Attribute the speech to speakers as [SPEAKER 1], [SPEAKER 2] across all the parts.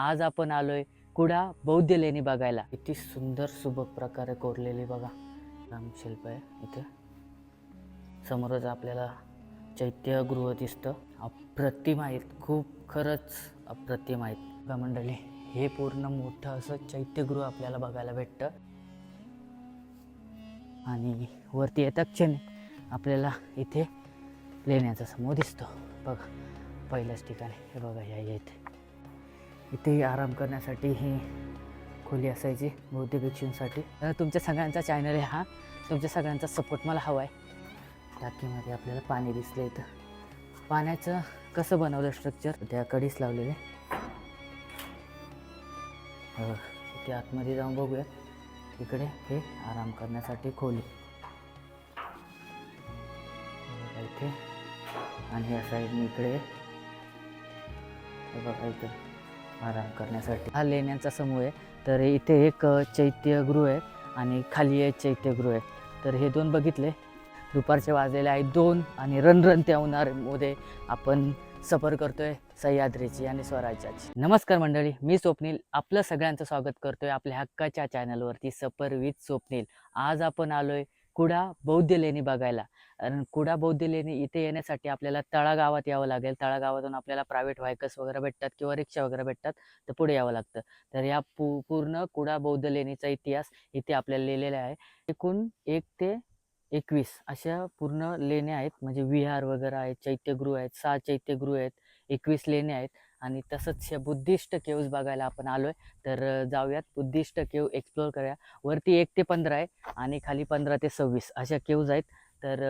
[SPEAKER 1] आज आपण आलोय कुडा बौद्ध लेणी बघायला. किती सुंदर सुबक प्रकारे कोरलेली बघा. रामशिल्प आहे इथे. समोरच आपल्याला चैत्यगृह दिसतं. अप्रतिम आहेत. खूप खरंच अप्रतिम आहेत. बघा मंडळी हे पूर्ण मोठं असं चैत्यगृह आपल्याला बघायला भेटतं. आणि वरती येतात क्षण आपल्याला इथे लेण्याचा समूह दिसतो. बघा पहिल्याच ठिकाणी. हे बघा या इथे. इथे आराम करण्यासाठी ही खोली असायची बौद्धिक भिक्षूंसाठी तुमच्या सगळ्यांचा चॅनल आहे हा. तुमच्या सगळ्यांचा सपोर्ट मला हवा आहे. टाकीमध्ये आपल्याला पाणी दिसलं इथं. पाण्याचं कसं बनवलं स्ट्रक्चर त्या कडीच लावलेले हो, इथे आतमध्ये जाऊन बघूयात. इकडे हे आराम करण्यासाठी खोली. इथे. आणि या साईडने इकडे. बघा इथं. आराम करण्यासाठी. हा लेण्यांचा समूह आहे. तर इथे एक चैत्यगृह आहे आणि खाली एक चैत्यगृह आहे तर हे दोन बघितले. दुपारचे वाजलेले आहेत दोन आणि रणरणत्या उन्हामध्ये आपण सफर करतोय सह्याद्रीची आणि स्वराज्याची. नमस्कार मंडळी मी स्वप्नील. आपलं सगळ्यांचं स्वागत करतोय आपल्या हक्काच्या चॅनलवरती सफर विथ स्वप्नील. आज आपण आलोय कुडा बौद्ध लेणी बघायला. कारण कुडा बौद्ध लेणी इथे येण्यासाठी आपल्याला तळागावात यावं लागेल. तळागावातून आपल्याला प्रायव्हेट व्हायकल्स वगैरे भेटतात किंवा रिक्षा वगैरे भेटतात तर पुढे यावं लागतं. तर या पू पूर्ण कुडा बौद्ध लेणीचा इतिहास इथे आपल्याला लिहिलेला आहे. एकूण एक ते एकवीस अशा पूर्ण लेण्या आहेत. म्हणजे विहार वगैरे आहेत चैत्यगृह आहेत सहा चैत्यगृह आहेत एकवीस लेण्या आहेत. आणि तसंच ह्या बुद्धिस्ट केव्ज बघायला आपण आलोय. तर जाऊयात. बुद्धिस्ट केव एक्सप्लोअर करूया. वरती एक ते पंधरा आहे आणि खाली पंधरा ते सव्वीस अशा केव्ज आहेत. तर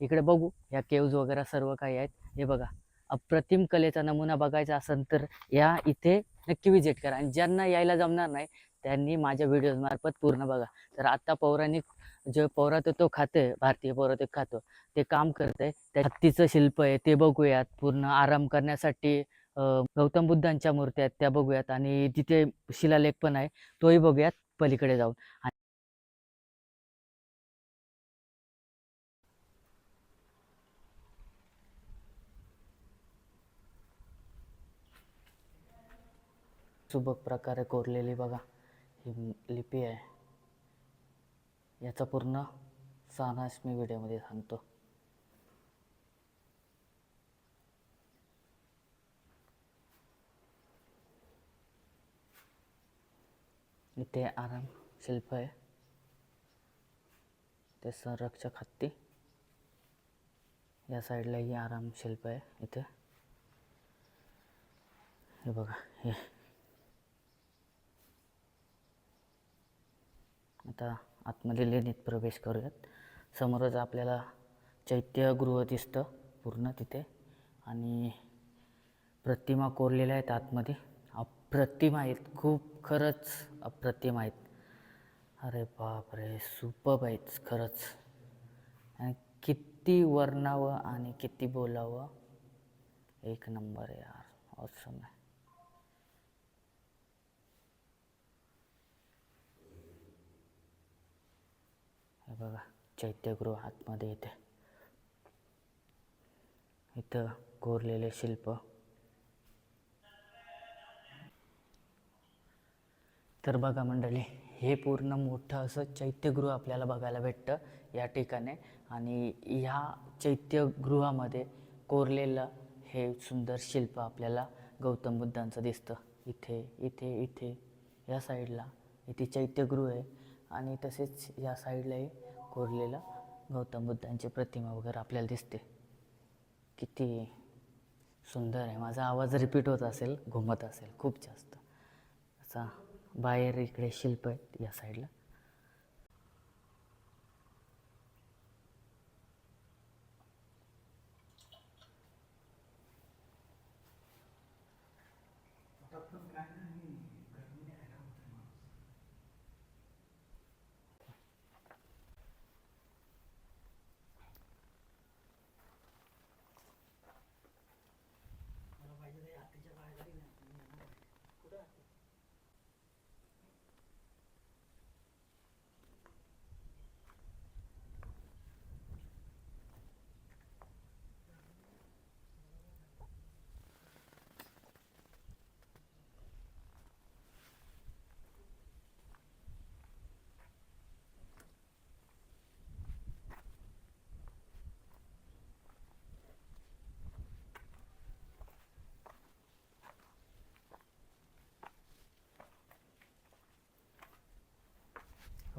[SPEAKER 1] इकडे बघू. ह्या केव्ज वगैरे सर्व काही आहेत. हे बघा. अप्रतिम कलेचा नमुना बघायचा असेल तर या इथे नक्की विजिट करा. आणि ज्यांना यायला जमणार नाही त्यांनी माझ्या व्हिडिओजमार्फत पूर्ण बघा. तर आता पौराणिक जे पौरात खातं आहे भारतीय पौरात खातो. ते काम करत आहे त्या हत्तीचं शिल्प आहे. ते बघूयात. पूर्ण आराम करण्यासाठी गौतम बुद्धांच्या मूर्त्या आहेत त्या बघूयात. आणि तिथे शिलालेख पण आहे. तोही बघूयात पलीकडे जाऊन. सुबक प्रकारे कोरलेली बघा. ही लिपी आहे. याचा पूर्ण सारांश मी व्हिडिओमध्ये सांगतो. इथे आराम शिल्प आहे. ते संरक्षक हत्ती. या साईडलाही आराम शिल्प आहे इथे. हे बघा हे. आता आतमध्ये लेणीत प्रवेश करूयात. समोरच आपल्याला चैत्यगृह दिसतं पूर्ण तिथे. आणि प्रतिमा कोरलेल्या आहेत आतमध्ये. अप्रतिम आहेत. खूप खरंच अप्रतिम आहेत. अरे बापरे सुपब आहेत खरंच. आणि किती वर्णावं आणि किती बोलावं. एक नंबर आहे यार. ऑसम आहे. हे बघा चैत्यगृह आतमध्ये येते. इथं कोरलेले शिल्प. तर बघा मंडळी हे पूर्ण मोठं असं चैत्यगृह आपल्याला बघायला भेटतं या ठिकाणी. आणि ह्या चैत्यगृहामध्ये कोरलेलं हे सुंदर शिल्प आपल्याला गौतम बुद्धांचं दिसतं. इथे इथे इथे या साईडला इथे चैत्यगृह आहे. आणि तसेच या साईडलाही कोरलेलं गौतम बुद्धांची प्रतिमा वगैरे आपल्याला दिसते. किती सुंदर आहे. माझा आवाज रिपीट होत असेल घुमत असेल खूप जास्त. असा बाहेर इकडे शिल्प आहेत या साईडला.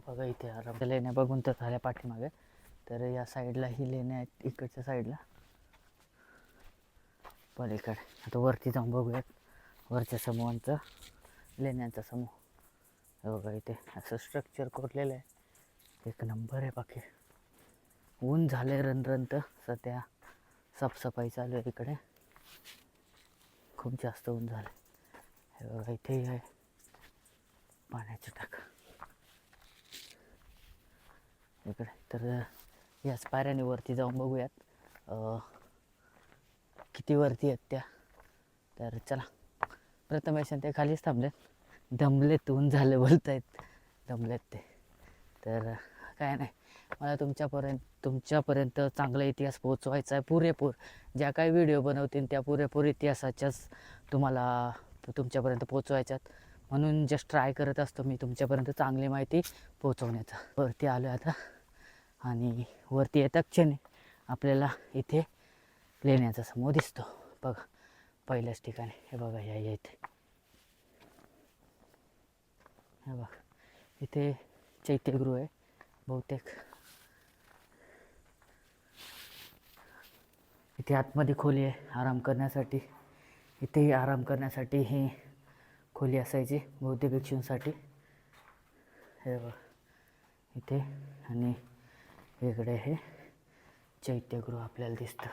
[SPEAKER 1] बघा इथे आराम. लेण्या बघून तर झाल्या पाठीमागे. तर या साईडला ही लेण्या आहेत इकडच्या साईडला. पलीकडे. आता वरती जाऊन बघूयात. वरच्या समूहांचं लेण्यांचा समूह. बघा इथे असं स्ट्रक्चर कोरलेलं आहे. एक नंबर आहे बाकी. ऊन झाले रणरणत सध्या साफसफाई चालू आहे इकडे. खूप जास्त ऊन झालं हे बघा इथेही आहे. पाण्याची टाका. इकडे तर याच पायऱ्याने वरती जाऊन बघूयात. किती वरती आहेत त्या? तर चला प्रथमेश आणि ते खालीच थांबलेत. दमलेत ऊन झाले बोलतायत. दमलेत ते. तर काय नाही. मला तुमच्यापर्यंत तुमच्यापर्यंत चांगला इतिहास पोहोचवायचा आहे पुरेपूर. ज्या काही व्हिडिओ बनवतील त्या पुरेपूर इतिहासाच्याच तुम्हाला तुमच्यापर्यंत पोहोचवायच्यात. म्हणून जस्ट ट्राय करत असतो मी तुमच्यापर्यंत चांगली माहिती पोहोचवण्याचा. वरती आलो आता. आणि वरती येतात क्षणी आपल्याला इथे लेण्याचा समूह दिसतो. बघा पहिल्याच ठिकाणी. हे बघा या इथे. हे बघा इथे चैत्यगृह आहे बहुतेक. इथे आतमध्ये खोली आहे आराम करण्यासाठी. इथेही आराम करण्यासाठी ही खोली असायची बौद्ध भिक्षूंसाठी. हे बघा इथे आणि वेगळे हे चैत्यगृह आपल्याला दिसतं.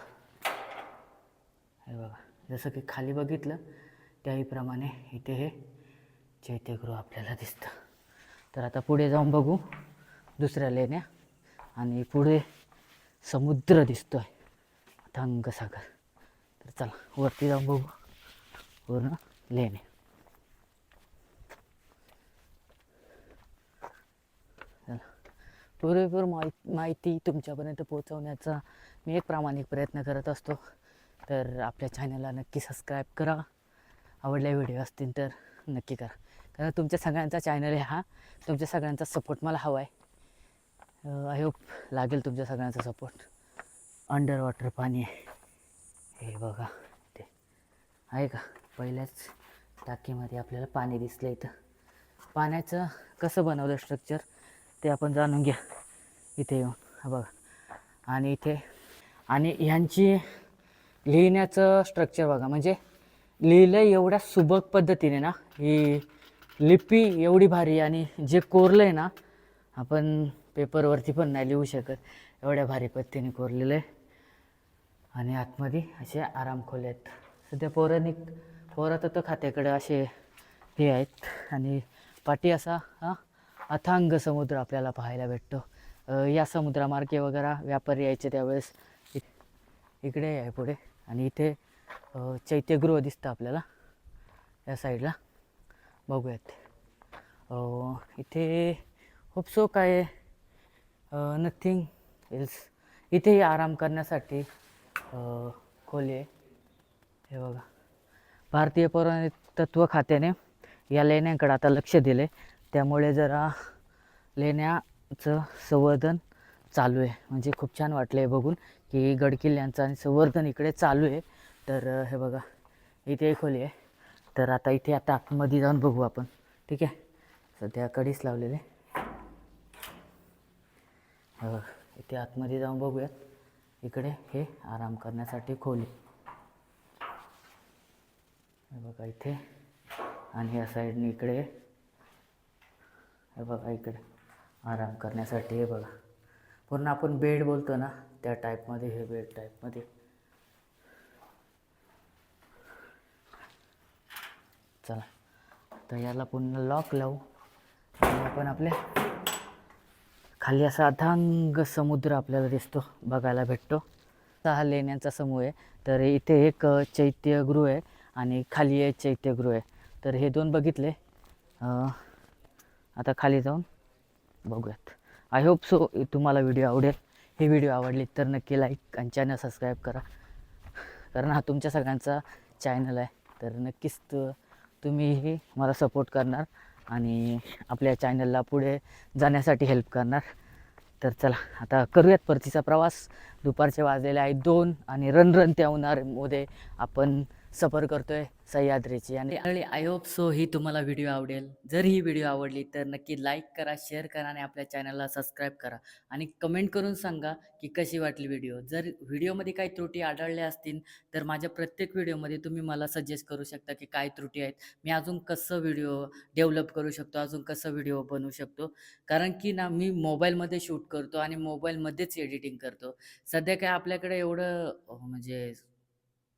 [SPEAKER 1] हे बघा जसं की खाली बघितलं त्याहीप्रमाणे इथे हे चैत्यगृह आपल्याला दिसतं. तर आता पुढे जाऊन बघू दुसऱ्या लेण्या आणि पुढे समुद्र दिसतोय अथांग सागर तर चला वरती जाऊन बघू पूर्ण लेण्या. पुरेपूर माहि माहिती तुमच्यापर्यंत पोहोचवण्याचा मी एक प्रामाणिक प्रयत्न करत असतो. तर आपल्या चॅनलला नक्की सबस्क्राईब करा. आवडले व्हिडिओ असतील तर नक्की करा. कारण तुमच्या सगळ्यांचा चॅनल आहे हा. तुमच्या सगळ्यांचा सपोर्ट मला हवा आहे. आय होप लागेल तुमच्या सगळ्यांचा सपोर्ट अंडर वॉटर पाणी आहे. हे बघा ते. आहे का? पहिल्याच टाकीमध्ये आपल्याला पाणी दिसलं इथं. पाण्याचं कसं बनवलं स्ट्रक्चर ते आपण जाणून घ्या. इथे येऊन. बघा. आणि इथे. आणि ह्यांची लिहिण्याचं स्ट्रक्चर बघा. म्हणजे लिहिलं एवढ्या सुबक पद्धतीने ना ही लिपी एवढी भारी आणि जे कोरलं आहे ना आपण पेपरवरती पण नाही लिहू शकत. एवढ्या भारी पद्धतीने कोरलेलं आहे आणि आतमध्ये असे आराम खोले आहेत. सध्या पौराणिक पौरातत्व खात्याकडे असे हे आहेत. आणि पाठी असा हा अथांग समुद्र आपल्याला पाहायला भेटतो. या समुद्रामार्गे वगैरे व्यापारी यायचे त्यावेळेस. इ- इकडे आहे पुढे आणि इथे चैत्यगृह दिसतं आपल्याला. या साईडला. बघूयात. इथे इथे होपसो काय नथिंग एल्स इथेही आराम करण्यासाठी खोली आहे. हे बघा. भारतीय पौराणिक तत्व खात्याने या लेण्यांकडे आता लक्ष दिले त्यामुळे जरा लेण्याचं संवर्धन चालू आहे. म्हणजे खूप छान वाटलं आहे बघून की गडकिल्ल्यांचं आणि संवर्धन इकडे चालू आहे. तर हे बघा इथे एक खोली आहे. तर आता इथे आता आतमध्ये जाऊन बघू आपण. ठीक आहे? सध्या कडीच लावलेले बघा इथे आतमध्ये जाऊन बघूयात. इकडे हे आराम करण्यासाठी खोली. हे बघा इथे आणि या साईडने इकडे हे बघा इकडे. आराम करण्यासाठी हे बघा. पूर्ण आपण बेड बोलतो ना त्या टाईपमध्ये हे बेड टाईपमध्ये. चला. तर याला पुन्हा लॉक लावू. आणि आपण आपल्या खाली असा अथांग समुद्र आपल्याला दिसतो बघायला भेटतो. हा लेण्यांचा समूह आहे. तर इथे एक चैत्यगृह आहे आणि खाली एक चैत्यगृह आहे. तर हे दोन बघितले. आता खाली जाऊन बघूयात. आय होप सो तुम्हाला व्हिडिओ आवडेल. हे व्हिडिओ आवडली तर नक्की लाईक आणि चॅनल सबस्क्राईब करा. कारण हा तुमच्या सगळ्यांचा चॅनल आहे. तर नक्कीच तुम्हीही मला सपोर्ट करणार आणि आपल्या चॅनलला पुढे जाण्यासाठी हेल्प करणार. तर चला आता करूयात परतीचा प्रवास. दुपारचे वाजलेले आहे दोन आणि रणरणत्या उन्हाळ्यामध्ये आपण सफर करतोय सह्याद्रीची आणि आय होप सो ही तुम्हाला व्हिडिओ आवडेल. जर ही व्हिडिओ आवडली तर नक्की लाईक करा शेअर करा आणि आपल्या चॅनलला सबस्क्राईब करा. आणि कमेंट करून सांगा की कशी वाटली व्हिडिओ जर व्हिडिओमध्ये काही त्रुटी आढळल्या असतील तर माझ्या प्रत्येक व्हिडिओमध्ये तुम्ही मला सजेस्ट करू शकता की काय त्रुटी आहेत. मी अजून कसं व्हिडिओ डेव्हलप करू शकतो अजून कसं व्हिडिओ बनवू शकतो. कारण की ना मी मोबाईलमध्ये शूट करतो आणि मोबाईलमध्येच एडिटिंग करतो. सध्या काय आपल्याकडे एवढं म्हणजे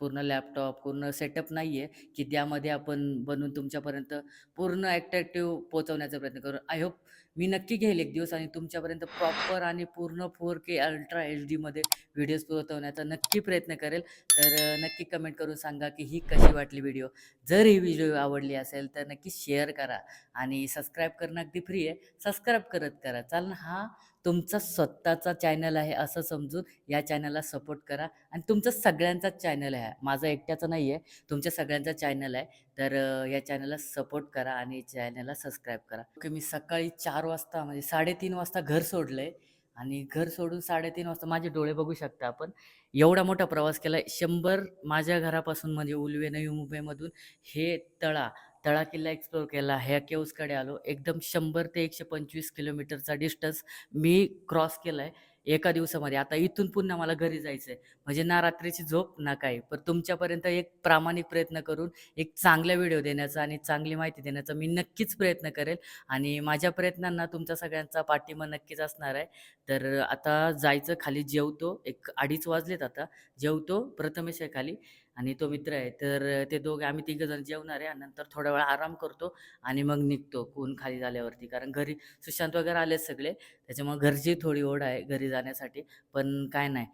[SPEAKER 1] पूर्ण लॅपटॉप पूर्ण सेटअप नाही आहे की त्यामध्ये आपण बनवून तुमच्यापर्यंत पूर्ण ॲट्रॅक्टिव्ह पोहोचवण्याचा प्रयत्न करू. आय होप मी नक्की घेईल एक दिवस आणि तुमच्यापर्यंत प्रॉपर आणि पूर्ण फोर के अल्ट्रा एच डीमध्ये व्हिडिओज पोहोचवण्याचा नक्की प्रयत्न करेल. तर नक्की कमेंट करून सांगा की ही कशी वाटली व्हिडिओ जर ही व्हिडिओ आवडली असेल तर नक्की शेअर करा आणि सबस्क्राईब करणं अगदी फ्री आहे. सबस्क्राईब करत करा. चाल ना हा तुमचा स्वतःचा चॅनल आहे असं समजून या चॅनलला सपोर्ट करा. आणि तुमचा सगळ्यांचाच चॅनल आहे. माझा एकट्याचा नाही आहे तुमच्या सगळ्यांचा चॅनल आहे. तर या चॅनलला सपोर्ट करा आणि चॅनलला सबस्क्राईब करा. ओके मी सकाळी चार वाजता म्हणजे साडेतीन वाजता घर सोडलं आहे आणि घर सोडून साडेतीन वाजता माझे डोळे बघू शकता आपण. एवढा मोठा प्रवास केला आहे शंभर माझ्या घरापासून म्हणजे उलवे नवी मुंबईमधून हे तळा. तळा किल्ला एक्सप्लोर केला ह्या केव्सकडे आलो. एकदम शंभर ते एकशे पंचवीस किलोमीटरचा डिस्टन्स मी क्रॉस केला आहे एका दिवसामध्ये. आता इथून पुन्हा मला घरी जायचं आहे म्हणजे ना रात्रीची झोप ना काही. पण तुमच्यापर्यंत एक प्रामाणिक प्रयत्न करून एक चांगला व्हिडिओ देण्याचा आणि चांगली माहिती देण्याचा मी नक्कीच प्रयत्न करेल. आणि माझ्या प्रयत्नांना तुमच्या सगळ्यांचा पाठिंबा नक्कीच असणार आहे. तर आता जायचं खाली जेवतो. एक अडीच वाजलेत आता. जेवतो प्रथमेश आहे खाली. आणि तो मित्र आहे. तर ते दोघे आम्ही तिघंजण जेवणार आहे आणि नंतर थोडा वेळ आराम करतो आणि मग निघतो कोण खाली झाल्यावरती. कारण घरी सुशांत वगैरे आले सगळे त्याच्यामुळे घरची थोडी ओढ आहे घरी जाण्यासाठी. पण काय नाही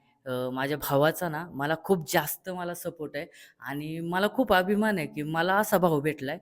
[SPEAKER 1] माझ्या भावाचा ना मला खूप जास्त मला सपोर्ट आहे आणि मला खूप अभिमान आहे की मला असा भाऊ भेटला आहे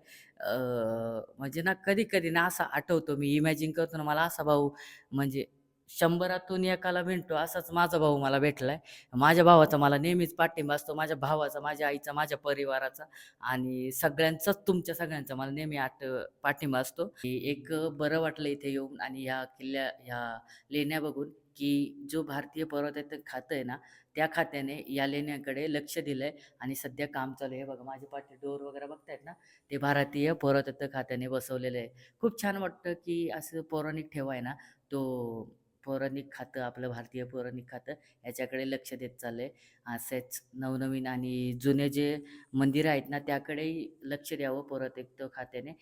[SPEAKER 1] म्हणजे ना कधी कधी ना असा आठवतो मी. इमॅजिन करतो ना मला असा भाऊ म्हणजे शंभरातून एकाला भेटतो असाच माझा भाऊ मला भेटला आहे माझ्या भावाचा मला नेहमीच पाठिंबा असतो माझ्या भावाचा माझ्या आईचा माझ्या परिवाराचा आणि सगळ्यांचाच तुमच्या सगळ्यांचा मला नेहमी आठ पाठिंबा असतो. की एक बरं वाटलं इथे येऊन आणि ह्या किल्ल्या ह्या लेण्या बघून की जो भारतीय पर्वतात खातं आहे ना त्या खात्याने या लेण्याकडे लक्ष दिलं आहे आणि सध्या काम चालू आहे. बघा माझे पाठी डोर वगैरे बघतायत ना ते भारतीय पौरातत्व खात्याने बसवलेलं आहे. खूप छान वाटतं की असं पौराणिक ठेवा आहे ना तो पौराणिक खातं आपलं भारतीय पौराणिक खातं याच्याकडे लक्ष देत चाललं आहे असेच नवनवीन आणि जुने जे मंदिरं आहेत ना त्याकडेही लक्ष द्यावं पुरातत्व खात्याने.